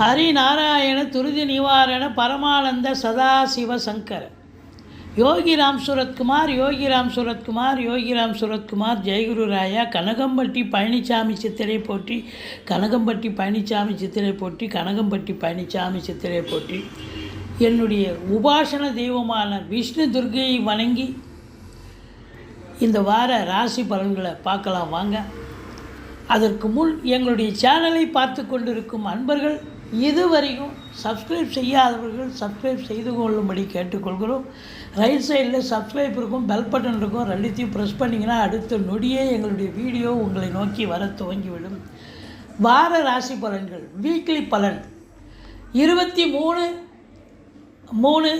ஹரிநாராயண துருதி நிவாரண பரமானந்த சதாசிவ சங்கர. யோகிராம் சுரத்குமார் யோகிராம் சுரத்குமார் யோகிராம் சுரத்குமார் ஜெயகுரு ராயா கனகம்பட்டி பழனிசாமி சித்திரை போற்றி கனகம்பட்டி பழனிசாமி சித்திரை போற்றி கனகம்பட்டி பழனிசாமி சித்திரை போற்றி என்னுடைய உபாசன தெய்வமான விஷ்ணு துர்கையை வணங்கி இந்த வார ராசி பலன்களை பார்க்கலாம் வாங்க. அதற்கு முன் எங்களுடைய சேனலை பார்த்து கொண்டிருக்கும் அன்பர்கள் இதுவரைக்கும் சப்ஸ்கிரைப் செய்யாதவர்கள் சப்ஸ்கிரைப் செய்து கொள்ளும்படி கேட்டுக்கொள்கிறோம். ரைட் சைடில் சப்ஸ்கிரைப் இருக்கும் பெல் பட்டன் இருக்கும். ரெண்டுத்தையும் ப்ரெஸ் பண்ணிங்கன்னா அடுத்த நொடியே எங்களுடைய வீடியோ உங்களை நோக்கி வர துவங்கிவிடும். வார ராசி பலன்கள் வீக்லி பலன். இருபத்தி மூணு மூணு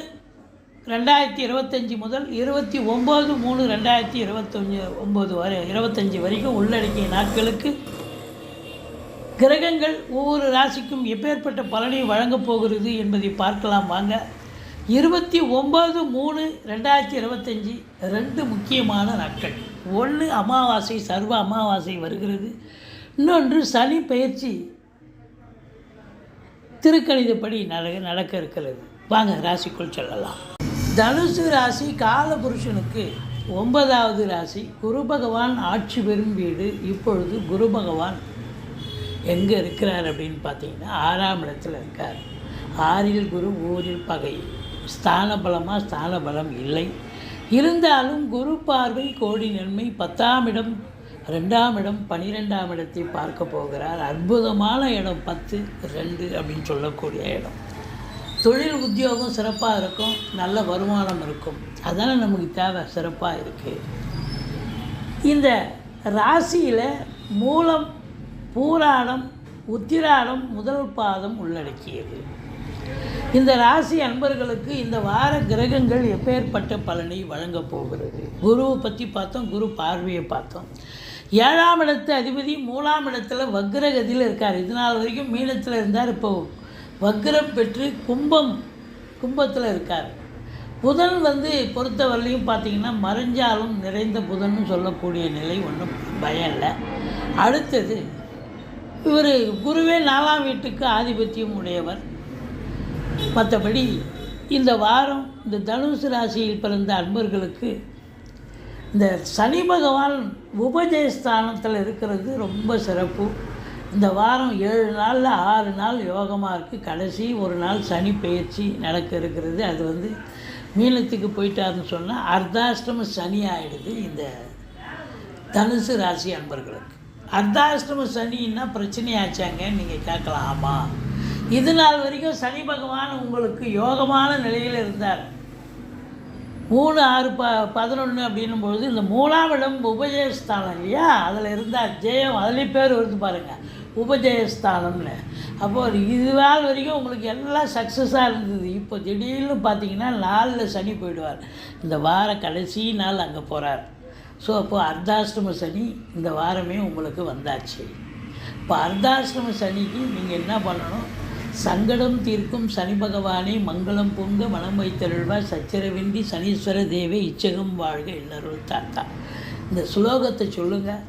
ரெண்டாயிரத்தி இருபத்தஞ்சி முதல் இருபத்தி ஒம்பது மூணு ரெண்டாயிரத்தி இருபத்தஞ்சி ஒம்பது வரை இருபத்தஞ்சி வரைக்கும் உள்ளடக்கிய நாட்களுக்கு கிரகங்கள் ஒவ்வொரு ராசிக்கும் எப்பேற்பட்ட பலனை வழங்கப் போகிறது என்பதை பார்க்கலாம் வாங்க. இருபத்தி ஒம்பது மூணு ரெண்டாயிரத்தி இருபத்தஞ்சி ரெண்டு முக்கியமான நாட்கள். ஒன்று அமாவாசை சர்வ அமாவாசை வருகிறது. இன்னொன்று சனி பயிற்சி திருக்கணிதப்படி நட நடக்க இருக்கிறது. வாங்க ராசிக்குள் சொல்லலாம். தனுசு ராசி காலபுருஷனுக்கு ஒன்பதாவது ராசி. குரு பகவான் ஆட்சி பெறும் வீடு. இப்பொழுது குரு பகவான் எங்கே இருக்கிறார் அப்படின்னு பார்த்தீங்கன்னா ஆறாம் இடத்தில் இருக்கார். ஆறில் குரு ஊரில் பகை. ஸ்தான பலமாக ஸ்தான பலம் இல்லை. இருந்தாலும் குரு பார்வை கோடி நன்மை. பத்தாம் இடம் ரெண்டாம் இடம் பனிரெண்டாம் இடத்தை பார்க்க போகிறார். அற்புதமான இடம் பத்து ரெண்டு அப்படின்னு சொல்லக்கூடிய இடம். தொழில் உத்தியோகம் சிறப்பாக இருக்கும். நல்ல வருமானம் இருக்கும். அதானே நமக்கு தேவை சிறப்பாக இருக்குது இந்த ராசியில் மூலம் பூராடம் உத்திராடம் முதல் பாதம் உள்ளடக்கியது. இந்த ராசி அன்பர்களுக்கு இந்த வார கிரகங்கள் எப்பேற்பட்ட பலனை வழங்கப் போகிறது? குருவை பற்றி பார்த்தோம் குரு பார்வையை பார்த்தோம். ஏழாம் இடத்து அதிபதி மூணாம் இடத்துல வக்ரகதியில் இருக்கார். இது நாள் வரைக்கும் மீனத்தில் இருந்தார். இப்போ வக்ரம் பெற்று கும்பம் கும்பத்தில் இருக்கார். புதன் வந்து பொறுத்தவரையிலையும் பார்த்தீங்கன்னா மறைஞ்சாலும் நிறைந்த புதன்னு சொல்லக்கூடிய நிலை ஒன்றும் பயம் இல்லை அடுத்தது இவர் குருவே நாலாம் வீட்டுக்கு ஆதிபத்தியம் உடையவர். மற்றபடி இந்த வாரம் இந்த தனுசு ராசியில் பிறந்த அன்பர்களுக்கு இந்த சனி பகவான் உபஜயஸ்தானத்தில் இருக்கிறது ரொம்ப சிறப்பு. இந்த வாரம் ஏழு நாளில் ஆறு நாள் யோகமாக இருக்குது கடைசி ஒரு நாள் சனி பயிற்சி நடக்க இருக்கிறது. அது வந்து மீனத்துக்கு போயிட்டாருன்னு சொன்னால் அர்த்தாஷ்டம சனி ஆகிடுது இந்த தனுசு ராசி அன்பர்களுக்கு. அர்த்தாஷ்டம சனின்னா பிரச்சனையாச்சாங்க நீங்கள் கேட்கலாம். ஆமாம் இது நாள் வரைக்கும் சனி பகவான் உங்களுக்கு யோகமான நிலையில் இருந்தார். மூணு ஆறு ப பதினொன்று அப்படின்னும் பொழுது இந்த மூணாம் இடம் உபஜயஸ்தானம் இல்லையா? அதில் இருந்தால் ஜெயம் அதுலேயும் பேர் வருது பாருங்கள் உபஜயஸ்தானம்னு. அப்போது இது நாள் வரைக்கும் உங்களுக்கு எல்லாம் சக்ஸஸாக இருந்தது. இப்போ திடீர்னு பார்த்தீங்கன்னா நாளில் சனி போயிடுவார். இந்த வார கடைசி நாள் அங்கே போகிறார் ஸோ அப்போது அர்த்தாஷ்டம சனி இந்த வாரமே உங்களுக்கு வந்தாச்சு. இப்போ அர்த்தாஷ்டம சனிக்கு நீங்கள் என்ன பண்ணணும்? சங்கடம் தீர்க்கும் சனி பகவானே மங்களம் பொங்க மனம் வைத்தருள்வா சச்சரவின்றி சனீஸ்வர தேவே இச்சகம் வாழ்க இன்னருள் தாத்தா. இந்த சுலோகத்தை சொல்லுங்கள்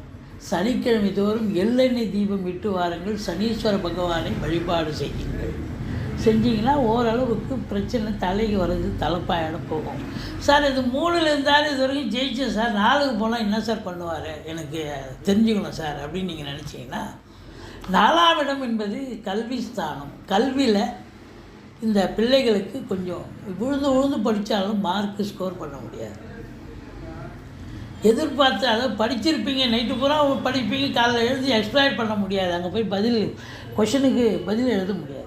சனிக்கிழமை தோறும் எள்ளெண்ணெய் தீபம் விட்டு வாருங்கள் சனீஸ்வர பகவானை வழிபாடு செய்யுங்கள். செஞ்சிங்கன்னா ஓரளவுக்கு பிரச்சனை தலைக்கு வர்றது தலைப்பாயிட போகும். சார் இது மூணில் இருந்தாலும் இது வரைக்கும் ஜெயிச்சேன் சார் நாலுக்கு போனால் என்ன சார் பண்ணுவார்? எனக்கு தெரிஞ்சுக்கணும் சார் அப்படின்னு நீங்கள் நினச்சிங்கன்னா நாலாம் இடம் என்பது கல்வி ஸ்தானம். கல்வியில் இந்த பிள்ளைகளுக்கு கொஞ்சம் விழுந்து விழுந்து படித்தாலும் மார்க்கு ஸ்கோர் பண்ண முடியாது. எதிர்பார்த்து அதாவது படிச்சிருப்பீங்க நைட்டு பூரா படிப்பீங்க காலையில் எழுதி எக்ஸ்பிளைன் பண்ண முடியாது. அங்கே போய் பதில் கொஷனுக்கு பதில் எழுத முடியாது.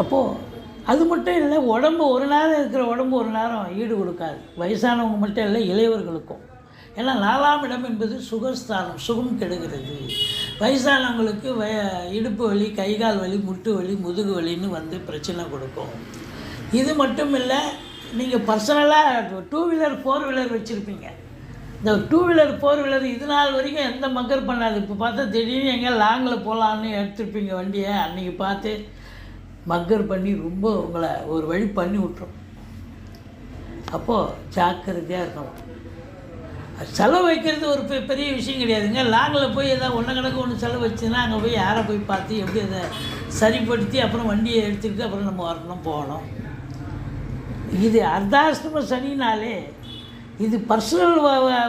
அப்போது அது மட்டும் இல்லை உடம்பு ஒரு நேரம் இருக்கிற உடம்பு ஒரு நேரம் ஈடு கொடுக்காது. வயசானவங்க மட்டும் இல்லை இளையவர்களுக்கும். ஏன்னா நாலாம் இடம் என்பது சுகஸ்தானம் சுகம் கெடுகிறது. வயசானவங்களுக்கு வய இடுப்பு வலி கைகால் வலி முட்டு வலி முதுகு வலின்னு வந்து பிரச்சனை கொடுக்கும். இது மட்டும் இல்லை நீங்கள் பர்சனலாக டூ வீலர் ஃபோர் வீலர் வச்சுருப்பீங்க. இந்த டூ வீலர் ஃபோர் வீலர் இது நாள் வரைக்கும் எந்த மக்கர் பண்ணாது. இப்போ பார்த்தா திடீர்னு எங்கே லாங்கில் போகலான்னு எடுத்துருப்பீங்க வண்டியை. அன்றைக்கி பார்த்து மக்கர் பண்ணி ரொம்ப உங்களை ஒரு வழி பண்ணி விட்ரும் அப்போது ஜாக்கிரதையாக இருக்கணும். செலவு வைக்கிறது ஒரு பெ- பெரிய விஷயம் கிடையாதுங்க. லாங்கில் போய் ஏதாவது ஒன்று கணக்கு ஒன்று செலவு வச்சுன்னா அங்கே போய் யாரை போய் பார்த்து எப்படி அதை சரிப்படுத்தி அப்புறம் வண்டியை எடுத்துக்கிட்டு அப்புறம் நம்ம வரணும் போகணும். இது அர்த்தாஷ்டம சனினாலே இது பர்சனல்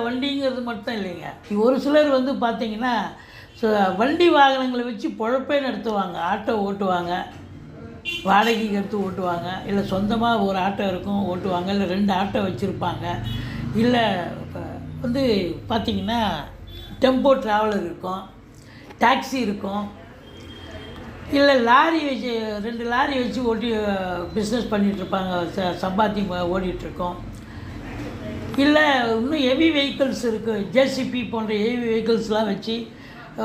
வண்டிங்கிறது மட்டும் இல்லைங்க. ஒரு சிலர் வந்து பார்த்திங்கன்னா வண்டி வாகனங்களை வச்சு பொழப்பே நடத்துவாங்க ஆட்டோ ஓட்டுவாங்க. வாடகைக்கு எடுத்து ஓட்டுவாங்க. இல்லை சொந்தமாக ஒரு ஆட்டோ இருக்கும் ஓட்டுவாங்க. இல்லை ரெண்டு ஆட்டோ வச்சுருப்பாங்க. இல்லை வந்து பார்த்திங்கன்னா டெம்போ ட்ராவலர் இருக்கும். டாக்ஸி இருக்கும். இல்லை லாரி வச்சு ரெண்டு லாரி வச்சு ஓட்டி பிஸ்னஸ் பண்ணிகிட்ருப்பாங்க ச சம்பாத்தியம் ஓடிட்டுருக்கோம் இல்லை இன்னும் ஹெவி வெஹிக்கிள்ஸ் இருக்குது ஜேசிபி போன்ற ஹெவி வெஹிக்கிள்ஸ்லாம் வச்சு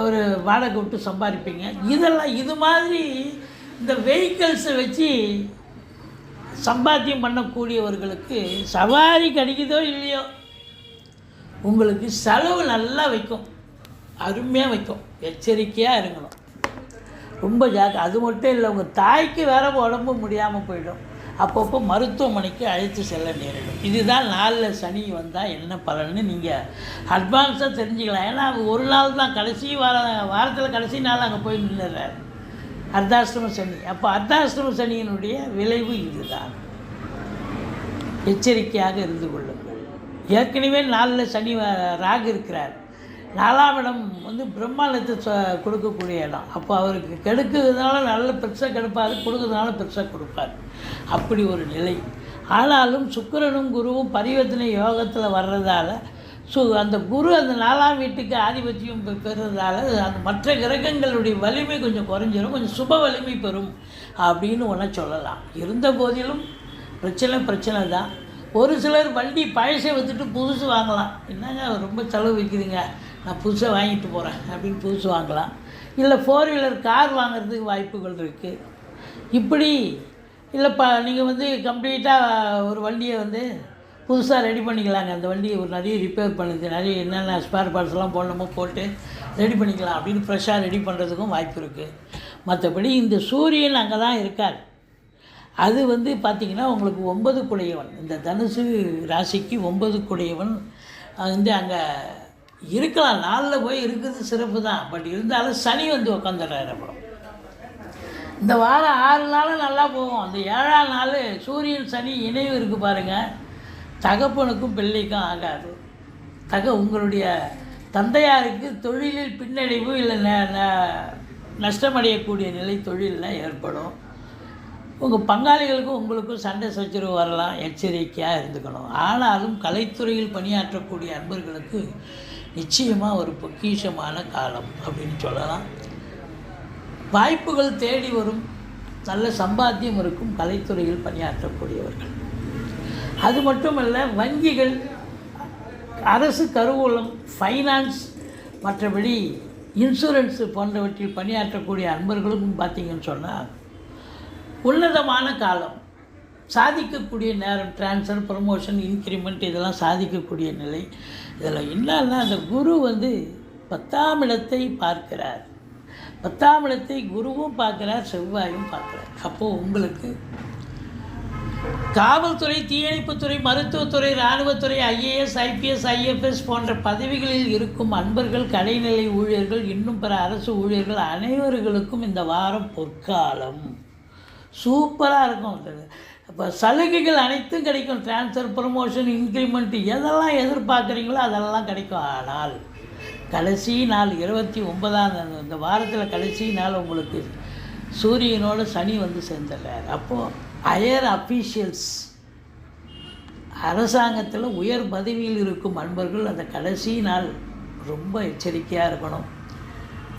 ஒரு வாடகை விட்டு சம்பாதிப்பீங்க. இதெல்லாம் இது மாதிரி இந்த வெஹிக்கிள்ஸை வச்சு சம்பாத்தியம் பண்ணக்கூடியவர்களுக்கு சவாரி கிடைக்குதோ இல்லையோ உங்களுக்கு செலவு நல்லா வைக்கும் அருமையாக வைக்கும் எச்சரிக்கையாக இருக்கணும். ரொம்ப ஜாக்கிர அது மட்டும் இல்லை உங்கள் தாய்க்கு வேற உடம்பு முடியாமல் போயிடும். அப்பப்போ மருத்துவமனைக்கு அழைத்து செல்ல நேரிடும். இதுதான் நாளில் சனி வந்தால் என்ன பலன்னு நீங்கள் அட்வான்ஸாக தெரிஞ்சுக்கலாம். ஏன்னா ஒரு நாள் தான் கடைசி வார வாரத்தில் கடைசி நாள் அங்கே போய் நின்றுறாரு அர்த்தாஷ்டம சனி. அப்போ அர்த்தாஷ்டம சனியினுடைய விளைவு இதுதான். எச்சரிக்கையாக இருந்து கொள்ளுங்கள். ஏற்கனவே நாளில் சனி வ- ராகு இருக்கிறார். நாலாம் இடம் வந்து பிரம்மாண்டத்தை கொடுக்கக்கூடிய இடம். அப்போ அவருக்கு கெடுக்கிறதுனால நல்ல பெருசாக கெடுப்பார் கொடுக்கறதுனால பெருசாக கொடுப்பார். அப்படி ஒரு நிலை. ஆனாலும் சுக்கரனும் குருவும் பரிவர்த்தனை யோகத்தில் வர்றதால ஸோ அந்த குரு அந்த நாலாம் வீட்டுக்கு ஆதிபத்தியம் பெ- பெறுறதால அந்த மற்ற கிரகங்களுடைய வலிமை கொஞ்சம் குறைஞ்சிரும் கொஞ்சம் சுப வலிமை பெறும் அப்படின்னு ஒன்று சொல்லலாம். இருந்த போதிலும் பிரச்சனை பிரச்சனை தான். ஒரு சிலர் வண்டி பழசை விற்றுட்டு புதுசு வாங்கலாம். என்னங்க ரொம்ப செலவு வைக்கிறீங்க? நான் புதுசாக வாங்கிட்டு போகிறேன் அப்படின்னு புதுசு வாங்கலாம். இல்லை ஃபோர் வீலர் கார் வாங்குறதுக்கு வாய்ப்புகள் இருக்குது இப்படி இல்லைப்பா நீங்கள் வந்து கம்ப்ளீட்டாக ஒரு வண்டியை வந்து புதுசாக ரெடி பண்ணிக்கலாங்க. அந்த வண்டியை ஒரு நிறைய ரிப்பேர் பண்ணுது. நிறைய என்னென்ன ஸ்பேர் பார்ட்ஸ்லாம் போடணுமோ போட்டு ரெடி பண்ணிக்கலாம் அப்படின்னு ஃப்ரெஷ்ஷாக ரெடி பண்ணுறதுக்கும் வாய்ப்பு இருக்குது மற்றபடி இந்த சூரியன் அங்கே தான் இருக்கார். அது வந்து பார்த்திங்கன்னா உங்களுக்கு ஒன்பது குடையவன். இந்த தனுசு ராசிக்கு ஒன்பது குடையவன் வந்து அங்கே இருக்கலாம். நாளில் போய் இருக்கிறது சிறப்பு தான் பட் இருந்தாலும் சனி வந்து உக்காந்துடுறாரு அப்புறம். இந்த வாரம் ஆறு நாளும் நல்லா போகும். அந்த ஏழாம் நாள் சூரியன் சனி இணைவு இருக்குது பாருங்கள் தகப்பனுக்கும் பிள்ளைக்கும் ஆகாது. தக உங்களுடைய தந்தையாருக்கு தொழிலில் பின்னடைவு இல்லை ந- ந- நஷ்டமடையக்கூடிய நிலை தொழிலில் ஏற்படும். உங்கள் பங்காளிகளுக்கும் உங்களுக்கும் சண்டை சச்சரவு வரலாம் எச்சரிக்கையாக இருந்துக்கணும். ஆனாலும் கலைத்துறையில் பணியாற்றக்கூடிய அன்பர்களுக்கு நிச்சயமாக ஒரு பொக்கிஷமான காலம் அப்படின்னு சொல்லலாம். வாய்ப்புகள் தேடி வரும். நல்ல சம்பாத்தியம் இருக்கும் கலைத்துறையில் பணியாற்றக்கூடியவர்கள். அது மட்டுமல்ல வங்கிகள் அரசு கருவூலம் ஃபைனான்ஸ் மற்றபடி இன்சூரன்ஸு போன்றவற்றில் பணியாற்றக்கூடிய அன்பர்களுக்கும் பார்த்தீங்கன்னு சொன்னால் உன்னதமான காலம் சாதிக்கக்கூடிய நேரம் ட்ரான்ஸ்ஃபர் ப்ரமோஷன் இன்க்ரிமெண்ட் இதெல்லாம் சாதிக்கக்கூடிய நிலை. இதில் என்னன்னா அந்த குரு வந்து பத்தாம் இடத்தை பார்க்கிறார். பத்தாம் இடத்தை குருவும் பார்க்குறார் செவ்வாயும் பார்க்குறார். அப்போது உங்களுக்கு காவல்துறை தீயணைப்புத்துறை மருத்துவத்துறை இராணுவத்துறை ஐஏஎஸ் ஐபிஎஸ் ஐஎஃப்எஸ் போன்ற பதவிகளில் இருக்கும் அன்பர்கள் கடைநிலை ஊழியர்கள் இன்னும் பிற அரசு ஊழியர்கள் அனைவர்களுக்கும் இந்த வாரம் பொற்காலம். சூப்பராக இருக்கும். இப்போ சலுகைகள் அனைத்தும் கிடைக்கும். ட்ரான்ஸ்ஃபர் ப்ரமோஷன் இன்க்ரிமெண்ட் எதெல்லாம் எதிர்பார்க்குறீங்களோ அதெல்லாம் கிடைக்கும். ஆனால் கடைசி நாள் இருபத்தி ஒன்பதாம் இந்த வாரத்தில் கடைசி நாள் உங்களுக்கு சூரியனோட சனி வந்து சேர்ந்துடுறார். அப்போது ஹையர் அஃபீஷியல்ஸ். அரசாங்கத்தில் உயர் பதவியில் இருக்கும் அன்பர்கள் அந்த கடைசி நாள் ரொம்ப எச்சரிக்கையாக இருக்கணும்.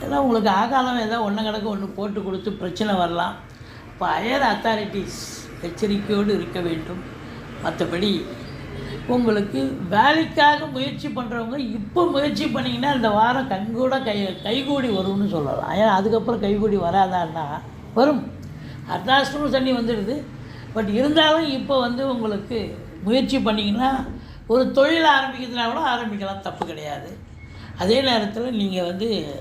ஏன்னா உங்களுக்கு ஆகாலம் ஏதோ ஒன்று கிடக்கு ஒன்று போட்டு கொடுத்து பிரச்சனை வரலாம். இப்போ ஹையர் அத்தாரிட்டிஸ் எச்சரிக்கையோடு இருக்க வேண்டும். மற்றபடி உங்களுக்கு வேலைக்காக முயற்சி பண்ணுறவங்க இப்போ முயற்சி பண்ணிங்கன்னா இந்த வாரம் கண்கூட கை கைகூடி வரும்னு சொல்லலாம். ஏன்னா அதுக்கப்புறம் கைகூடி வராதான்னா வரும். அர்த்தாஷ்டம சனி வந்துடுது. பட் இருந்தாலும் இப்போ வந்து உங்களுக்கு முயற்சி பண்ணிங்கன்னா ஒரு தொழில் ஆரம்பிக்கிறதுனா கூட ஆரம்பிக்கலாம் தப்பு கிடையாது. அதே நேரத்தில் நீங்கள் வந்து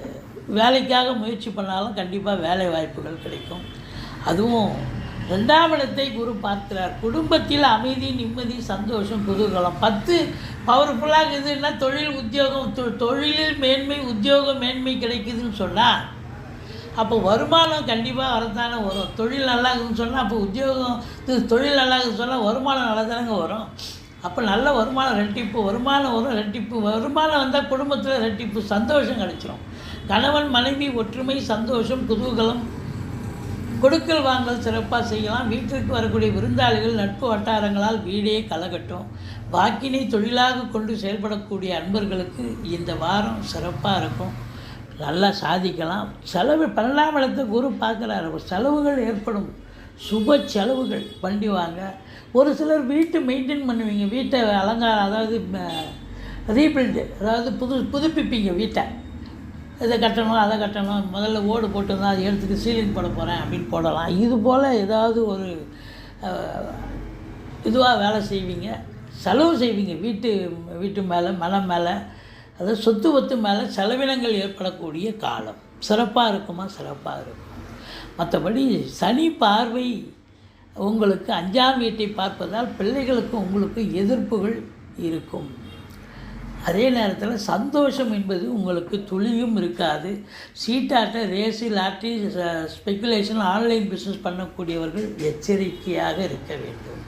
வேலைக்காக முயற்சி பண்ணாலும் கண்டிப்பாக வேலை வாய்ப்புகள் கிடைக்கும். அதுவும் ரெண்டாம் இடத்தை குரு பார்க்கிறார். குடும்பத்தில் அமைதி நிம்மதி சந்தோஷம் குதூகலம். பத்து பவர்ஃபுல்லாக இதுன்னா தொழில் உத்தியோகம் தொ- தொழிலில் மேன்மை உத்தியோக மேன்மை கிடைக்குதுன்னு சொன்னால் அப்போ வருமானம் கண்டிப்பாக வரத்தானே வரும். தொழில் நல்லா இருக்குன்னு சொன்னால் அப்போ உத்தியோகம் தொழில் நல்லா இருக்குன்னு சொன்னால் வருமானம் நல்லா தானேங்க வரும். அப்போ நல்ல வருமானம் ரெட்டிப்பு வருமானம் வரும் ரெட்டிப்பு. வருமானம் வந்தால் குடும்பத்தில் ரெட்டிப்பு சந்தோஷம் கிடைச்சிரும். கணவன் மனைவி ஒற்றுமை சந்தோஷம் குதூகலம். கொடுக்கல் வாங்கல் சிறப்பாக செய்யலாம். வீட்டிற்கு வரக்கூடிய விருந்தாளிகள் நட்பு வட்டாரங்களால் வீடே கலகட்டும் வாக்கினை தொழிலாக கொண்டு செயல்படக்கூடிய அன்பர்களுக்கு இந்த வாரம் சிறப்பாக இருக்கும். நல்லா சாதிக்கலாம். செலவு பன்னெண்டாம் இடத்தை குரு பார்க்குறாரு. செலவுகள் ஏற்படும். சுப செலவுகள் வண்டி வாங்க. ஒரு சிலர் வீட்டை மெயின்டைன் பண்ணுவீங்க. வீட்டை அலங்காரம் அதாவது ரீபில்டு அதாவது புது புதுப்பிப்பீங்க வீட்டை. இதை கட்டணும் அதை கட்டணும். முதல்ல ஓடு போட்டிருந்தா அதை எடுத்துக்க சீலிங் போட போகிறேன் அப்படின்னு போடலாம். இது போல் ஏதாவது ஒரு இதுவாக வேலை செய்வீங்க. செலவு செய்வீங்க. வீட்டு வீட்டு மேலே மலை மேலே. அதாவது சொத்து ஒத்து மேலே செலவினங்கள் ஏற்படக்கூடிய காலம். சிறப்பாக இருக்குமா? சிறப்பாக இருக்கும். மற்றபடி சனி பார்வை உங்களுக்கு அஞ்சாம் வீட்டை பார்ப்பதால் பிள்ளைகளுக்கு உங்களுக்கு எதிர்ப்புகள் இருக்கும். அதே நேரத்தில் சந்தோஷம் என்பது உங்களுக்கு துளியும் இருக்காது. சீட்டாட்ட ரேசி லாட்டி ஸ்பெக்குலேஷன் ஆன்லைன் பிஸ்னஸ் பண்ணக்கூடியவர்கள் எச்சரிக்கையாக இருக்க வேண்டும்.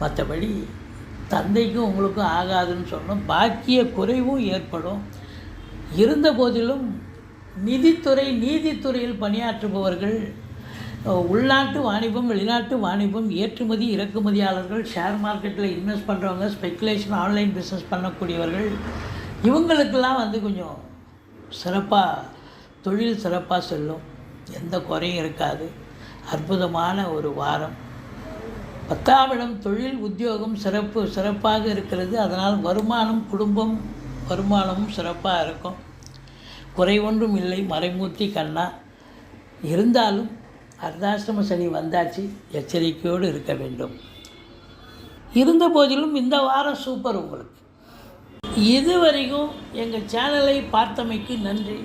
மற்றபடி தந்தைக்கும் உங்களுக்கும் ஆகாதுன்னு சொன்னோம் பாக்கிய குறைவும் ஏற்படும். இருந்த போதிலும் நிதித்துறை நீதித்துறையில் பணியாற்றுபவர்கள் உள்நாட்டு வாணிபம் வெளிநாட்டு வாணிபம் ஏற்றுமதி இறக்குமதியாளர்கள் ஷேர் மார்க்கெட்டில் இன்வெஸ்ட் பண்ணுறவங்க ஸ்பெக்குலேஷன் ஆன்லைன் பிஸ்னஸ் பண்ணக்கூடியவர்கள் இவங்களுக்கெல்லாம் வந்து கொஞ்சம் சிறப்பாக தொழில் சிறப்பாக செல்லும். எந்த குறையும் இருக்காது. அற்புதமான ஒரு வாரம். பத்தாம் இடம் தொழில் உத்தியோகம் சிறப்பு சிறப்பாக இருக்கிறது. அதனால் வருமானம் குடும்பம் வருமானமும் சிறப்பாக இருக்கும். குறை ஒன்றும் இல்லை. மறைமூர்த்தி கண்ணா. இருந்தாலும் அர்த்தாசிரம சனி வந்தாச்சு. எச்சரிக்கையோடு இருக்க வேண்டும். இருந்த போதிலும் இந்த வாரம் சூப்பர் உங்களுக்கு. இதுவரைக்கும் எங்கள் சேனலை பார்த்தமைக்கு நன்றி.